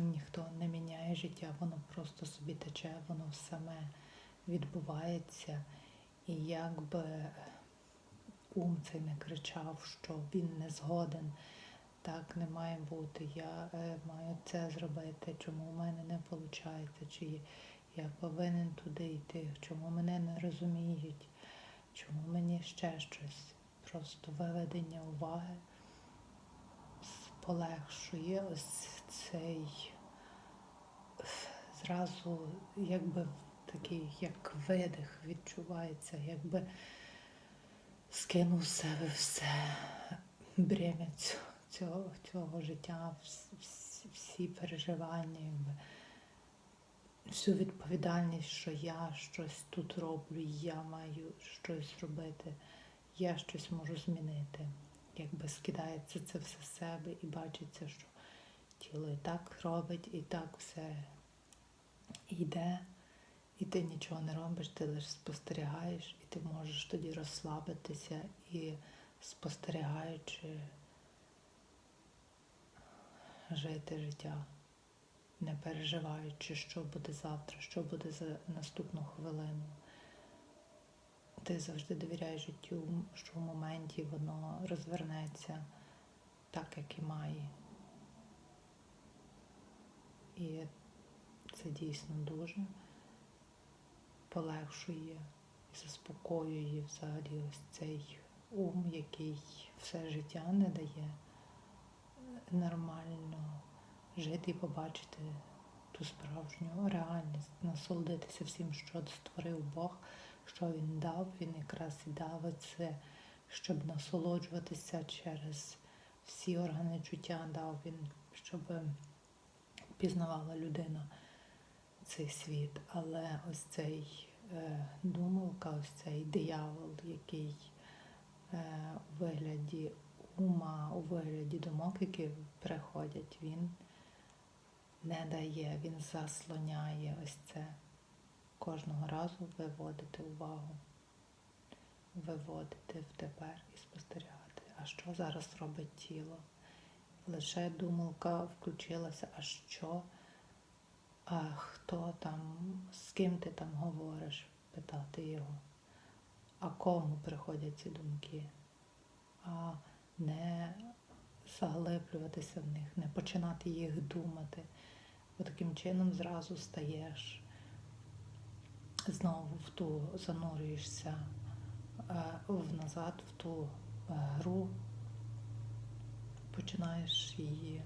ніхто не міняє життя, воно просто собі тече, воно саме відбувається. І якби ум цей не кричав, що він не згоден, так не має бути. Я е, маю це зробити, чому в мене не виходить, чи я повинен туди йти, чому мене не розуміють, чому мені ще щось. Просто виведення уваги полегшує ось цей зразу якби такий як видих відчувається, якби скинув з себе все бремя цього, цього, життя, вс- вс- всі переживання, якби, всю відповідальність, що я щось тут роблю, я маю щось зробити, я щось можу змінити. Якби скидається це все з себе і бачиться, що тіло і так робить, і так все йде, і ти нічого не робиш, ти лише спостерігаєш, і ти можеш тоді розслабитися і спостерігаючи жити життя, не переживаючи, що буде завтра, що буде за наступну хвилину. Ти завжди довіряєш життю, що в моменті воно розвернеться так, як і має. І це дійсно дуже полегшує і заспокоює взагалі ось цей ум, який все життя не дає нормально жити і побачити ту справжню реальність, насолодитися всім, що створив Бог, що він дав. Він якраз і дав це, щоб насолоджуватися через всі органи чуття дав він, щоб пізнавала людина цей світ. Але ось цей е, думалка, ось цей диявол, який е, у вигляді ума, у вигляді думок, які приходять, він не дає, він заслоняє ось це. Кожного разу виводити увагу, виводити в тепер і спостерігати. А що зараз робить тіло? Лише думалка включилася, а що, а хто там, з ким ти там говориш, питати його. А кому приходять ці думки? А не заглиблюватися в них, не починати їх думати. Бо таким чином зразу стаєш знову в ту занурюєшся е, в назад в ту е, гру, починаєш її